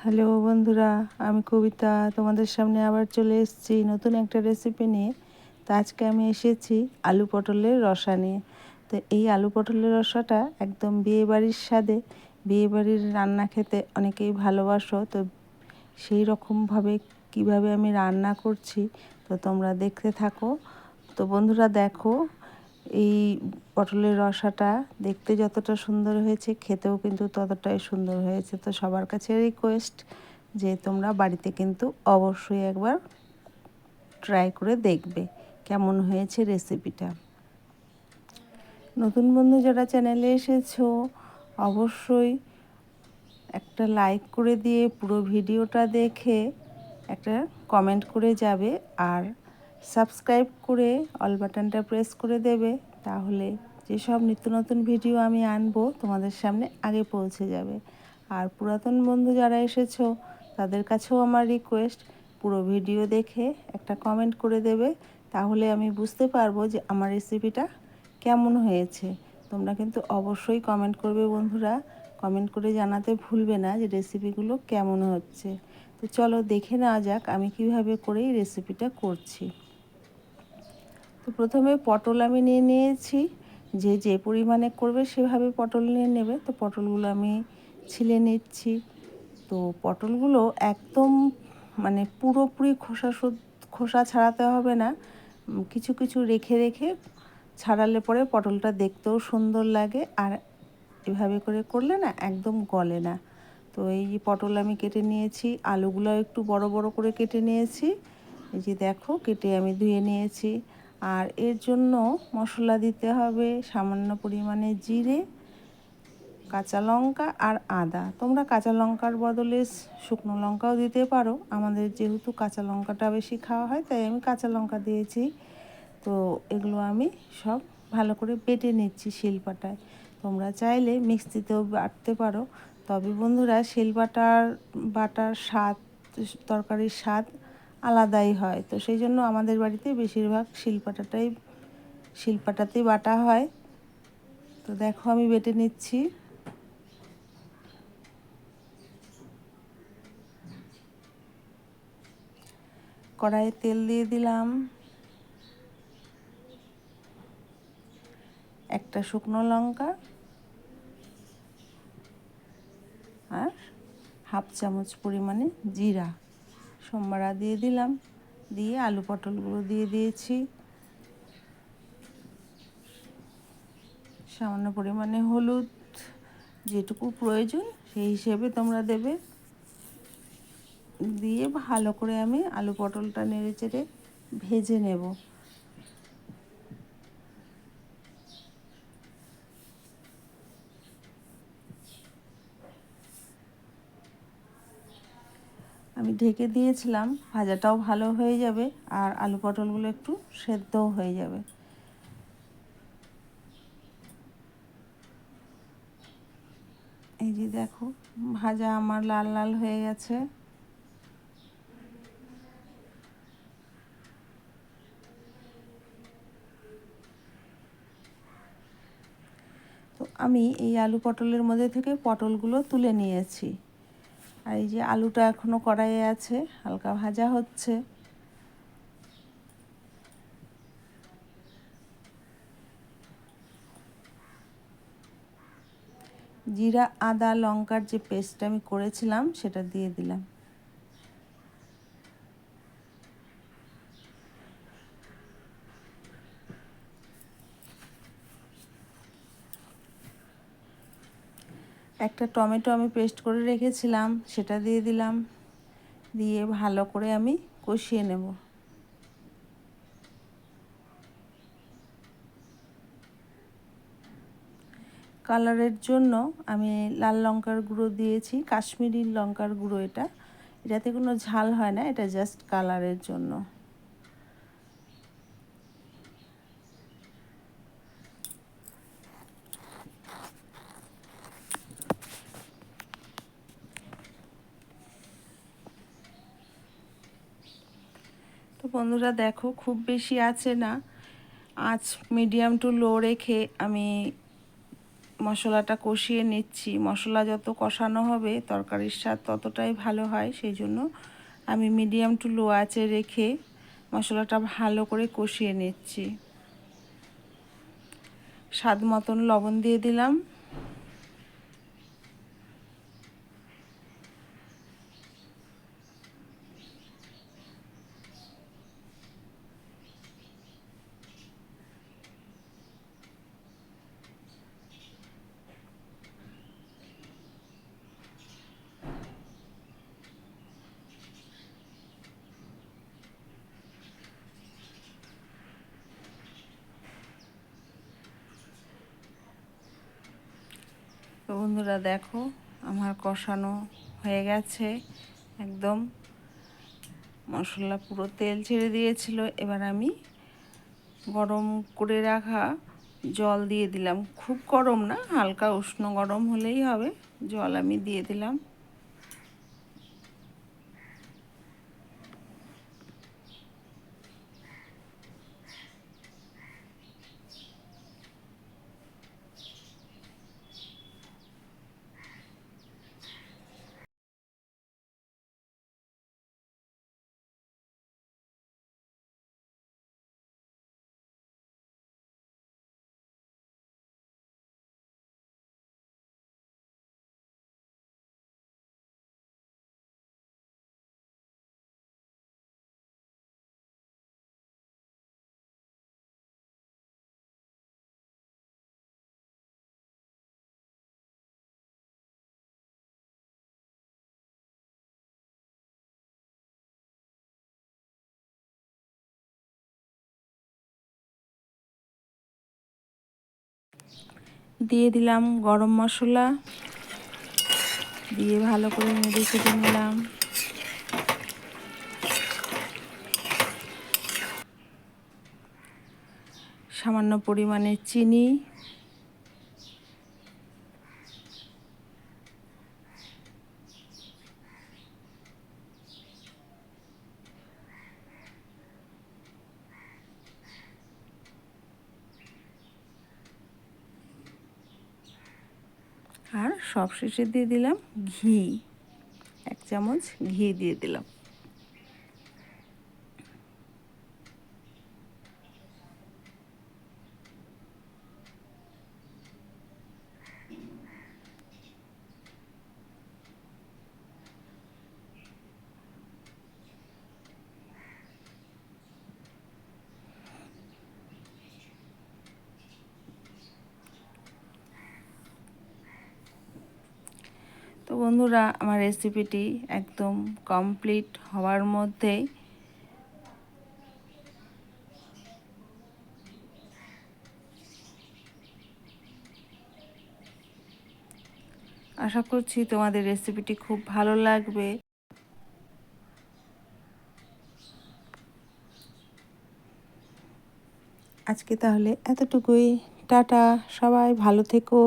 Hello বন্ধুরা, আমি কবিতা। তোমাদের সামনে আবার চলে এসেছি নতুন একটা রেসিপি নিয়ে। তো আজকে আমি এসেছি আলু পটলের রসা নিয়ে। তো এই আলু পটলের রসাটা একদম বিয়েবাড়ির স্বাদে, বিয়েবাড়ির রান্না খেতে অনেকেই ভালোবাসো। তো সেই রকমভাবে কীভাবে আমি রান্না করছি, তো তোমরা দেখতে থাকো। তো বন্ধুরা দেখো এই পটলের রসাটা দেখতে যতটা সুন্দর হয়েছে, খেতেও কিন্তু ততটাই সুন্দর হয়েছে। তো সবার কাছে রিকোয়েস্ট যে তোমরা বাড়িতে কিন্তু অবশ্যই একবার ট্রাই করে দেখবে কেমন হয়েছে রেসিপিটা নতুন বন্ধু যারা চ্যানেলে এসেছ, অবশ্যই একটা লাইক করে দিয়ে পুরো ভিডিওটা দেখে একটা কমেন্ট করে যাবে। আর সাবস্ক্রাইব করে অল বাটনটা প্রেস করে দেবে, তাহলে যেসব নিত্য নতুন ভিডিও আমি আনব তোমাদের সামনে আগে পৌঁছে যাবে। আর পুরাতন বন্ধু যারা এসেছ, তাদের কাছেও আমার রিকোয়েস্ট পুরো ভিডিও দেখে একটা কমেন্ট করে দেবে, তাহলে আমি বুঝতে পারব যে আমার রেসিপিটা কেমন হয়েছে। তোমরা কিন্তু অবশ্যই কমেন্ট করবে বন্ধুরা কমেন্ট করে জানাতে ভুলবে না যে রেসিপিগুলো কেমন হচ্ছে। তো চলো দেখে নেওয়া যাক আমি কীভাবে করে এই রেসিপিটা করছি। তো প্রথমে পটল আমি নিয়ে নিয়েছি। যে যে পরিমাণে করবে সেভাবে পটল নিয়ে নেবে। তো পটলগুলো আমি ছিলে নিচ্ছি। তো পটলগুলো একদম মানে পুরোপুরি খোসা খোসা ছাড়াতে হবে না। কিছু কিছু রেখে রেখে ছাড়ালে পরে পটলটা দেখতেও সুন্দর লাগে। আর এভাবে করে করলে না একদম গলে না। তো এই যে পটল আমি কেটে নিয়েছি। আলুগুলো একটু বড় বড় করে কেটে নিয়েছি। এই যে দেখো কেটে আমি ধুয়ে নিয়েছি। আর এর জন্য মশলা দিতে হবে সামান্য পরিমাণে জিরে, কাঁচা লঙ্কা আর আদা। তোমরা কাঁচা লঙ্কার বদলে শুকনো লঙ্কাও দিতে পারো। আমাদের যেহেতু কাঁচা লঙ্কাটা বেশি খাওয়া হয়, তাই আমি কাঁচা লঙ্কা দিয়েছি। তো এগুলো আমি সব ভালো করে বেটে নিচ্ছি শিলপাটায়। তোমরা চাইলে মিক্সিতেও বাটতে পারো। তবে বন্ধুরা শিলবাটার বাটার স্বাদ, তরকারির স্বাদ আলাদাই হয়। তো সেই জন্য আমাদের বাড়িতে বেশিরভাগ শিলপাটাটাই, শিলপাটাতেই বাটা হয়। তো দেখো আমি বেটে নিচ্ছি। কড়াইয়ে তেল দিয়ে দিলাম। একটা শুকনো লঙ্কা আর হাফ চামচ পরিমাণে জিরা। সোমবারা দিয়ে দিলাম, দিয়ে আলু পটলগুলো দিয়ে দিয়েছি। সামান্য পরিমাণে হলুদ যেটুকু প্রয়োজন সেই হিসেবে তোমরা দেবে। দিয়ে ভালো করে আমি আলু পটলটা নেড়ে চেড়ে ভেজে নেব। আমি ঢেকে দিয়েছিলাম, ভাজাটাও ভালো হয়ে যাবে আর আলু পটলগুলো একটু সেদ্ধও হয়ে যাবে। এই যে দেখো, ভাজা আমার লাল লাল হয়ে গেছে। তো আমি এই আলু পটলের মধ্যে থেকে পটলগুলো তুলে নিয়েছি। আর এই যে আলুটা এখনও কড়াইয়ে আছে, হালকা ভাজা হচ্ছে। জিরা, আদা, লঙ্কার যে পেস্ট আমি করেছিলাম, সেটা দিয়ে দিলাম। একটা টমেটো আমি পেস্ট করে রেখেছিলাম, সেটা দিয়ে দিলাম। দিয়ে ভালো করে আমি কষিয়ে নেব। কালারের জন্য আমি লাল লঙ্কার গুঁড়ো দিয়েছি, কাশ্মীরি লঙ্কার গুঁড়ো এটা। এটাতে কোনো ঝাল হয় না, এটা জাস্ট কালারের জন্য। বন্ধুরা দেখো, খুব বেশি আছে না। আঁচ মিডিয়াম টু লো রেখে আমি মশলাটা কষিয়ে নিচ্ছি। মশলা যত কষানো হবে, তরকারির স্বাদ ততটাই ভালো হয়। সেই জন্য আমি মিডিয়াম টু লো আঁচে রেখে মশলাটা ভালো করে কষিয়ে নিচ্ছি। স্বাদ মতন লবণ দিয়ে দিলাম। বন্ধুরা দেখো, আমার কষানো হয়ে গেছে একদম। মশলা পুরো তেল ছেড়ে দিয়েছিল, এবার আমি গরম করে রাখা জল দিয়ে দিলাম। খুব গরম না, হালকা উষ্ণ গরম হলেই হবে, জল আমি দিয়ে দিলাম। দিয়ে দিলাম গরম মশলা। দিয়ে ভালো করে নেড়ে কেটে নিলাম। সামান্য পরিমাণে চিনি আর সবশেষে দিয়ে দিলাম ঘি। এক চামচ ঘি দিয়ে দিলাম। বন্ধুরা, আমার রেসিপিটি একদম কমপ্লিট হওয়ার মধ্যেই আশা করছি তোমাদের রেসিপিটি খুব ভালো লাগবে। আজকে তাহলে এতটুকুই। টাটা, সবাই ভালো থেকো।